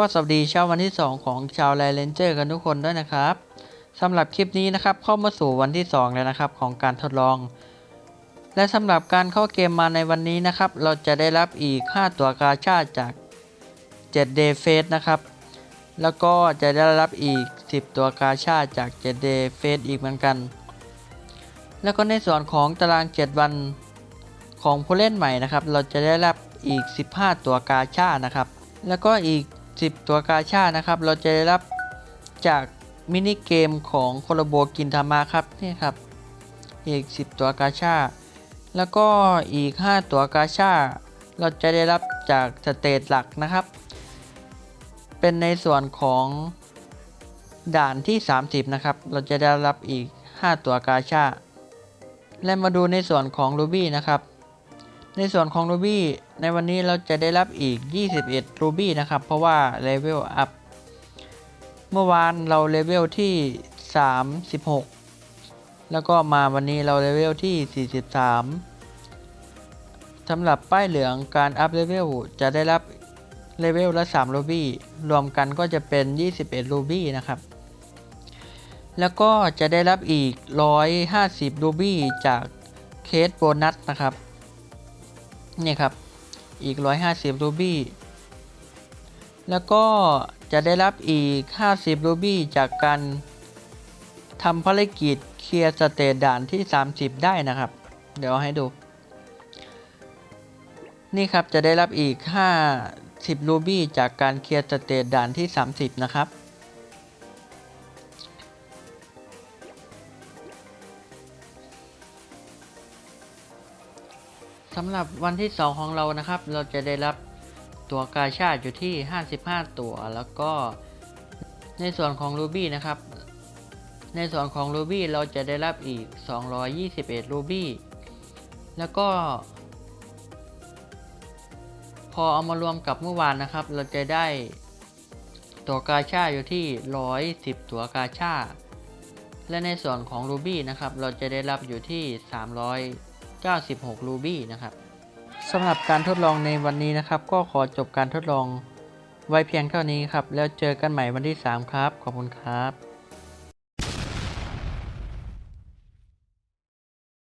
ก็สวัสดีเช้าวันที่ 2 ของชาวไลเลนเจอร์กันทุกคนด้วยนะครับสำหรับคลิปนี้นะครับเข้ามาสู่วันที่ 2 แล้วนะครับของการทดลอง และสำหรับการเข้าเกมมาในวันนี้นะครับ เราจะได้รับอีก 5 ตัวกาชาจาก7 Day Face นะครับ แล้วก็จะได้รับอีก 10 ตัวกาชาจาก7 Day Face อีกเหมือนกัน แล้วก็ในส่วนของตาราง 7 วันของผู้เล่นใหม่นะครับ เราจะได้รับอีก 15 ตัวกาชานะครับ แล้วก็อีก 10 ตัวกาชานะครับ เราจะได้รับจากมินิเกมของโคโลโบกินธรรมาครับนี่ครับ อีก 10 ตัวกาชา แล้วก็อีก 5 ตัวกาชา เราจะได้รับจากสเตจหลักนะครับ เป็นในส่วนของด่านที่ 30 นะครับ เราจะได้รับอีก 5 ตัวกาชา และมาดูในส่วนของรูบี้นะครับ ในส่วนของรูบี้ในวันนี้เราจะได้รับอีก 21รูบี้นะครับ เพราะว่าเลเวลอัพ เมื่อวานเราเลเวลที่ 36 แล้วก็มาวันนี้เราเลเวลที่ 43สำหรับป้ายเหลืองการอัพเลเวลจะได้รับเลเวลละ3รูบี้รวมกันก็จะเป็น 21รูบี้นะครับ แล้วก็จะได้รับอีก 150รูบี้จากเคสโบนัสนะครับ นี่ครับ อีก 150 รูบี้ แล้วก็จะได้รับอีก 50 รูบี้จากการทำภารกิจเคลียร์สเตจด่านที่ 30 ได้นะครับ เดี๋ยวให้ดู นี่ครับจะได้รับอีก 50 รูบี้จากการเคลียร์สเตจด่านที่ 30 นะครับ สำหรับวันที่ 2 ของเรานะครับ เราจะได้รับตัวกาชาดอยู่ที่ 55 ตัว แล้วก็ในส่วนของรูบี้นะครับ ในส่วนของรูบี้เราจะได้รับอีก 221 รูบี้ แล้วก็ พอเอามารวมกับเมื่อวานนะครับ เราจะได้ตัวกาชาอยู่ที่ 110 ตัวกาชาและในส่วนของรูบี้นะครับ เราจะได้รับอยู่ที่ 96 รูบี้นะครับสำหรับการทดลองในวันนี้นะครับ ก็ขอจบการทดลองไว้เพียงเท่านี้ครับ แล้วเจอกันใหม่วันที่ 3 ครับ ขอบคุณครับ